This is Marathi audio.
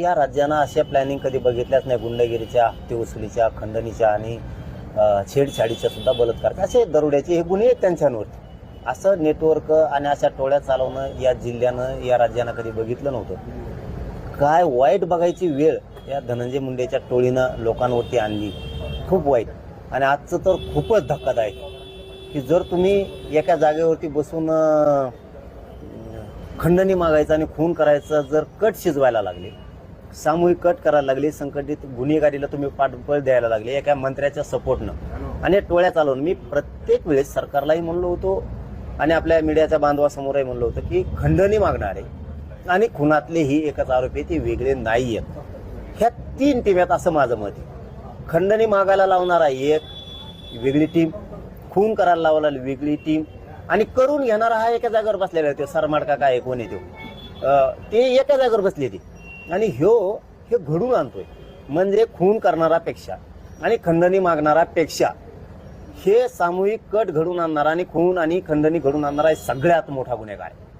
या राज्यानं अशा प्लॅनिंग कधी बघितल्याच नाही. गुंडगिरीच्या हप्ते वसुलीच्या खंडणीच्या आणि छेडछाडीच्या सुद्धा बलात्कार. असे दरोड्याचे हे गुन्हे आहेत त्यांच्यावरती. असं नेटवर्क आणि अशा टोळ्या चालवणं या जिल्ह्यानं या राज्यानं कधी बघितलं नव्हतं. काय वाईट बघायची वेळ या धनंजय मुंडेच्या टोळीनं लोकांवरती आणली. खूप वाईट. आणि आजचं तर खूपच धक्कादायक. की जर तुम्ही एका जागेवरती बसून खंडणी मागायचं आणि खून करायचं जर कट शिजवायला लागले सामूहिक कट करायला लागले संकटित गुन्हेगारीला तुम्ही पाठबळ द्यायला लागले एका मंत्र्याच्या सपोर्टनं. आणि या टोळ्या चालवून मी प्रत्येक वेळेस सरकारलाही म्हणलो होतो आणि आपल्या मीडियाच्या बांधवासमोरही म्हणलं होतं की खंडणी मागणारे आणि खुनातलेही एकच आरोपी ते वेगळे नाही आहेत ह्या तीन टीम आहेत असं माझं मत आहे. खंडणी मागायला लावणारा एक वेगळी टीम खून करायला लावला वेगळी टीम आणि करून घेणारा हा एका जागेवर बसलेला आहे तो सरमाड का काय कोण आहे तो एका जागेवर बसले ते. आणि ह्यो हे घडून आणतोय. म्हणजे खून करणारापेक्षा आणि खंडणी मागणारापेक्षा हे सामूहिक कट घडून आणणारा आणि खून आणि खंडणी घडून आणणारा हे सगळ्यात मोठा गुन्हेगार. आहे